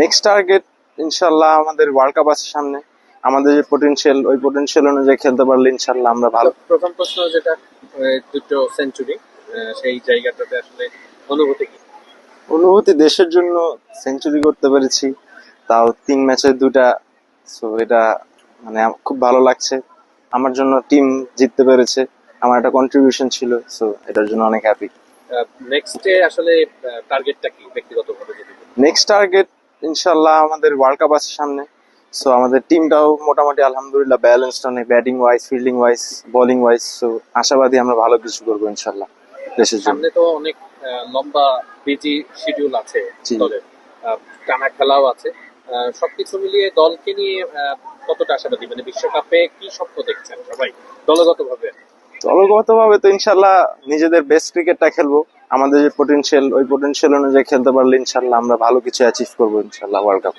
Next target ইনশাল্লাহ আমাদের world cup আছে সামনে। আমাদের যে পটেনশিয়াল ওই পটেনশিয়াল অনুযায়ী খেলতে পারলে ইনশাল্লাহ আমরা ভালো। প্রথম প্রশ্ন যেটা দুটো সেঞ্চুরি সেই জায়গাটাতে আসলে অনুভূতি কি? অনুভূতি দেশের জন্য সেঞ্চুরি করতে পেরেছি। তাও তিন ম্যাচে দুটা সো এটা মানে খুব ভালো লাগছে। আমার জন্য টিম জিততে পেরেছে। আমার একটা কন্ট্রিবিউশন ছিল সো এটার জন্য অনেক হ্যাপি নেক্সটে আসলে টার্গেটটা কি ব্যক্তিগতভাবে? নেক্সট টার্গেট ইনশাল্লাহ আমাদের ওয়ার্ল্ড কাপ আছে সামনে। সো আমাদের টিমটাও মোটামুটি আলহামদুলিল্লাহ ব্যালেন্সড অনেক batting wise fielding wise bowling wise so আশাবাদী আমরা ভালো কিছু করব ইনশাল্লাহ দেশের জন্য। সামনে তো অনেক লম্বা বিজি শিডিউল আছে দলের টানা খেলাও আছে। সবকিছু মিলিয়ে দলকে নিয়ে কতটা আশাবাদী? মানে বিশ্বকাপে কি স্বপ্ন দেখছেন সবাই? দলগতভাবে। দলগতভাবে তো ইনশাল্লাহ নিজেদের বেস্ট ক্রিকেটটা খেলব। আমাদের যে পটেনশিয়াল ওই পটেনশিয়াল অনুযায়ী খেলতে পারলে ইনশাল্লাহ আমরা ভালো কিছু অ্যাচিভ করব ইনশাল্লাহ ওয়ার্ল্ড কাপ